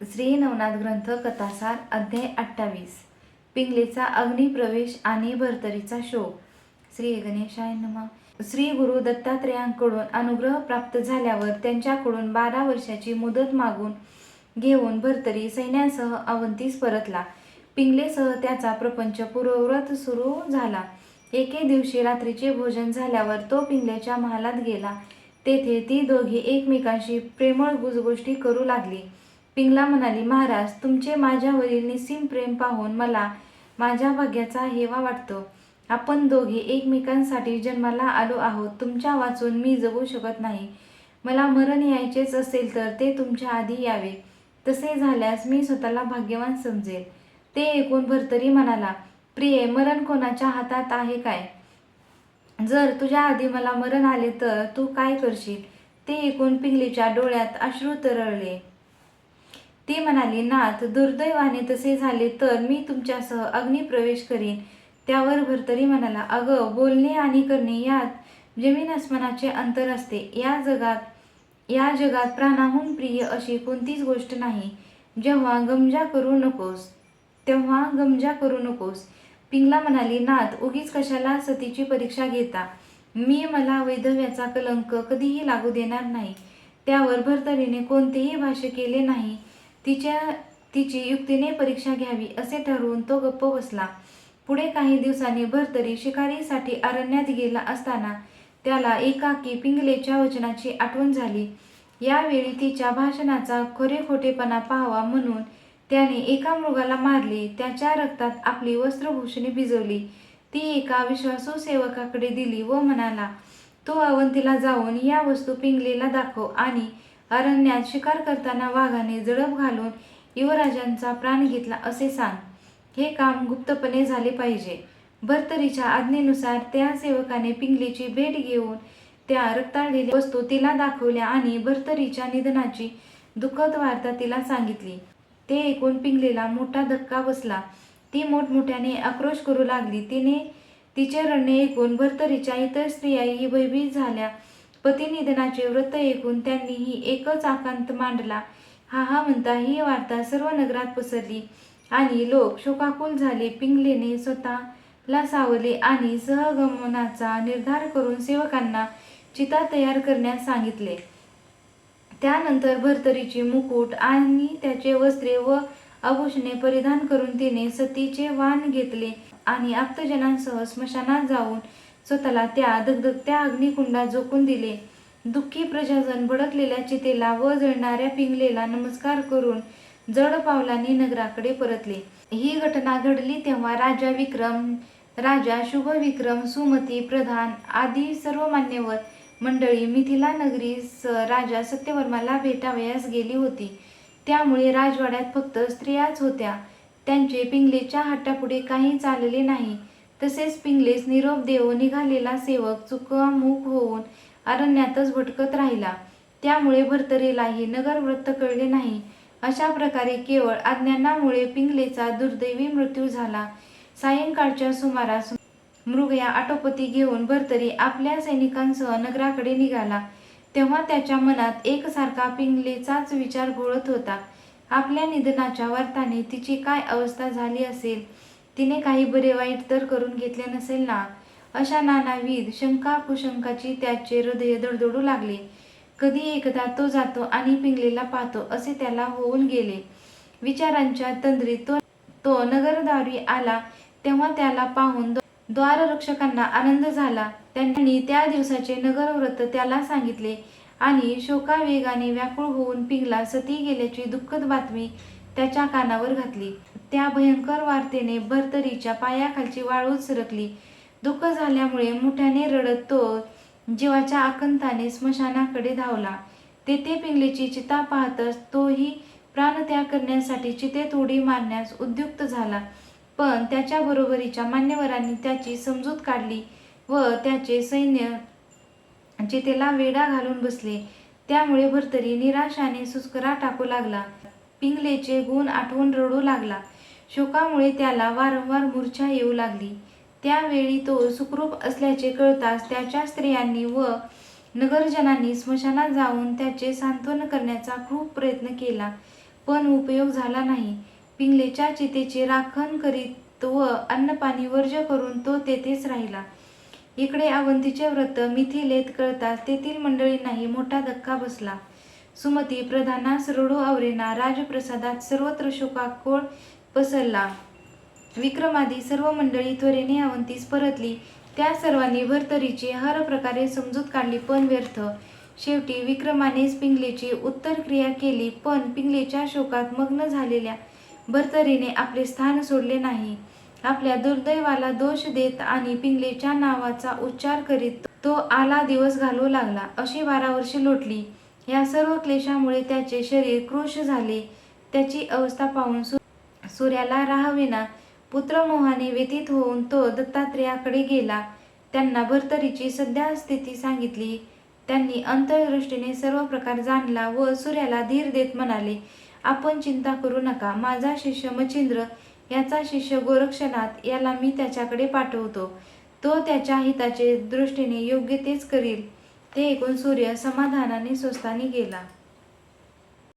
श्री नवनाथ ग्रंथ कथासार अध्याय अठ्ठावीस. पिंगलेचा अग्निप्रवेश आणि भरतरीचा शोक. श्री गणेशाय नमः. श्री गुरु दत्तात्रेयांकडून अनुग्रह प्राप्त झाल्यावर त्यांच्याकडून बारा वर्षाची मुदत मागून घेऊन भरतरी सैन्यासह अवंतीस परतला. पिंगलेसह त्याचा प्रपंच पूर्वव्रत सुरू झाला. एके दिवशी रात्रीचे भोजन झाल्यावर तो पिंगलेच्या महालात गेला. तेथे ती दोघी एकमेकांशी प्रेमळ गुजगोष्टी करू लागली. पिंगला म्हणाली महाराज तुमचे माझ्यावरील निसीम प्रेम पाहून मला माझ्या भाग्याचा हेवा वाटतो. आपण दोघे एकमेकांसाठी जन्माला आलो आहोत. तुमच्या वाचून मी जगू शकत नाही. मला मरण यायचेच असेल तर ते तुमच्या आधी यावे. तसे झाल्यास मी स्वतःला भाग्यवान समजेल. ते ऐकून भरतरी म्हणाला प्रिये मरण कोणाच्या हातात आहे काय? जर तुझ्या आधी मला मरण आले तर तू काय करशील? ते ऐकून पिंगलीच्या डोळ्यात अश्रू तरळले. ती म्हणाली नाथ दुर्दैवाने तसे झाले तर मी तुमच्यासह अग्निप्रवेश करीन. त्यावर भरतरी म्हणाला अगं बोलणे आणि करणे यात जमीन अस्मानाचे अंतर असते. या जगात या जगात प्राणाहून प्रिय अशी कोणतीच गोष्ट नाही. जेव्हा गमजा करू नकोस तेव्हा गमजा करू नकोस. पिंगला म्हणाली नाथ उगीच कशाला सतीची परीक्षा घेता? मी मला वैधव्याचा कलंक कधीही लागू देणार नाही. त्यावर भरतरीने कोणतेही भाष्य केले नाही. तिच्या तिची युक्तीने परीक्षा घ्यावी असे ठरवून तो गप्प बसला. पुढे काही दिवसांनी भरतरी शिकारीसाठी अरण्यात गेला असताना त्याला एकाकी पिंगलेच्या वचनाची आठवण झाली. यावेळी तिच्या भाषणाचा खरे खोटेपणा पाहावा म्हणून त्याने एका मृगाला मारले. त्याच्या रक्तात आपली वस्त्रभूषणे भिजवली. ती एका विश्वासू सेवकाकडे दिली व म्हणाला तो अवंतीला जाऊन या वस्तू पिंगलेला दाखव आणि अरण्यात शिकार करताना वाघाने जळप घालून युवराजांचा प्राण घेतला असे सांग. हे काम गुप्तपणे झाले पाहिजे. भर्तरीच्या आज्ञेनुसार त्या सेवकाने पिंगलीची भेट घेऊन त्या रक्ताळलेल्या वस्तू तिला दाखवल्या आणि भर्तरीच्या निधनाची दुःखद वार्ता तिला सांगितली. ते ऐकून पिंगलीला मोठा धक्का बसला. ती मोठमोठ्याने आक्रोश करू लागली. तिने तिचे रडणे ऐकून भर्तरीच्या इतर स्त्रियाही भयभीत झाल्या. पतिनिधनाचे व्रत ऐकून त्यांनीही एकच आकांत मांडला. हा हा म्हणता ही वार्ता सर्व नगरात पसरली आणि लोक शोकाकुल झाले. पिंगलेने स्वतःला सावले आणि सहगमनाचा निर्धार करून सेवकांना चिता तयार करण्यास सांगितले. त्यानंतर भरतरीची मुकुट आणि त्याचे वस्त्रे व आभूषणे परिधान करून तिने सतीचे वाण घेतले आणि आप्तजनांसह स्मशानात जाऊन स्वतःला त्या धगधगत्या अग्निकुंडात झोकून दिले. दुःखी प्रजाजन भडकलेल्या चितेला व जळणाऱ्या पिंगलेला नमस्कार करून जड पावलांनी नगराकडे परतले. ही घटना घडली तेव्हा राजा विक्रम राजा शुभ विक्रम सुमती प्रधान आदी सर्व मान्यवर मंडळी मिथिला नगरी राजा सत्यवर्माला भेटावयास गेली होती. त्यामुळे राजवाड्यात फक्त स्त्रियाच होत्या. त्यांचे पिंगलेच्या हट्टापुढे काही चालले नाही. तसेच पिंगलेस निरोप देव निघालेला सेवक चुकामुक होऊन अरण्यातच भटकत राहिला. त्यामुळे भरतरीलाही नगर वृत्त कळले नाही. अशा प्रकारे केवळ अज्ञानामुळे पिंगलेचा दुर्दैवी मृत्यू झाला. सायंकाळच्या सुमारास मृगया आटोपती घेऊन भरतरी आपल्या सैनिकांसह नगराकडे निघाला. तेव्हा त्याच्या मनात एकसारखा पिंगलेचाच विचार घोळत होता. आपल्या निधनाच्या वार्ताने तिची काय अवस्था झाली असेल? तिने काही बरे वाईट तर करून घेतले नसेल ना? अशा नानाविध शंका कुशंकाची त्याचे हृदय दडदडू लागले. कधी एकदा तो जातो आणि पिंगलेला पाहतो असे त्याला होऊन गेले. विचारांच्या तंद्रीत तो तो नगरदारी आला तेव्हा त्याला पाहून द्वाररक्षकांना आनंद झाला. त्यांनी त्या दिवसाचे नगरव्रत त्याला सांगितले आणि शोकावेगाने व्याकुळ होऊन पिंगला सती गेल्याची दुःखद बातमी त्याच्या कानावर घातली. त्या भयंकर वार्तेने भरतरीच्या पायाखालची वाळूच सरकली दुःख झाल्यामुळे मोठ्याने रडत तो जीवाच्या आकंताने स्मशानाकडे धावला. तेथे पिंगलेची चिता पाहतच तोही प्राणत्याग करण्यासाठी चितेत उडी मारण्यास उद्युक्त झाला. पण त्याच्या बरोबरीच्या मान्यवरांनी त्याची समजूत काढली व त्याचे सैन्य चितेला वेढा घालून बसले. त्यामुळे भरतरी निराशाने सुस्करा टाकू लागला. पिंगलेचे गुण आठवून रडू लागला. शोकामुळे त्याला वारंवार मूर्छा येऊ लागली. त्यावेळी तो सुखरूप असल्याचे कळताच त्याच्या स्त्रियांनी व नगरजनांनी स्मशानात जाऊन त्याचे सांत्वन करण्याचा खूप प्रयत्न केला पण उपयोग झाला नाही. पिंगलेच्या चितेचे राखण करीत व अन्नपाणी वर्ज करून तो तेथेच राहिला. इकडे अवंतीचे व्रत मिथिलेत कळताच तेथील मंडळींनाही मोठा धक्का बसला. सुमती प्रधानास रडू आवरेना राजप्रसादात सर्वत्र शोकाकोळ पसरला. विक्रमादी सर्व मंडळी त्वरेने अवंतीस परतली. त्या सर्वांनी भरतरीची हर प्रकारे समजूत काढली पण व्यर्थ. शेवटी विक्रमानेच पिंगलेची उत्तर क्रिया केली पण पिंगलेच्या शोकात मग्न झालेल्या भरतरीने आपले स्थान सोडले नाही. आपल्या दुर्दैवाला दोष देत आणि पिंगलेच्या नावाचा उच्चार करीत तो आला दिवस घालवू लागला अशी बारा वर्षे लोटली. या सर्व क्लेशामुळे त्याचे शरीर कृश झाले. त्याची अवस्था पाहून सु- सूर्याला राहविना पुत्रमोहाने व्यतीत होऊन तो दत्तात्रेयाकडे गेला. त्यांना भरतरीची सध्या स्थिती सांगितली. त्यांनी अंतर्दृष्टीने सर्व प्रकार जाणला व सूर्याला धीर देत म्हणाले आपण चिंता करू नका. माझा शिष्य मच्छिंद्र याचा शिष्य गोरक्षनाथ याला मी त्याच्याकडे पाठवतो. तो त्याच्या हिताचे दृष्टीने योग्य तेच करील. ते ऐकून सूर्य समाधानाने स्वस्तानी गेला.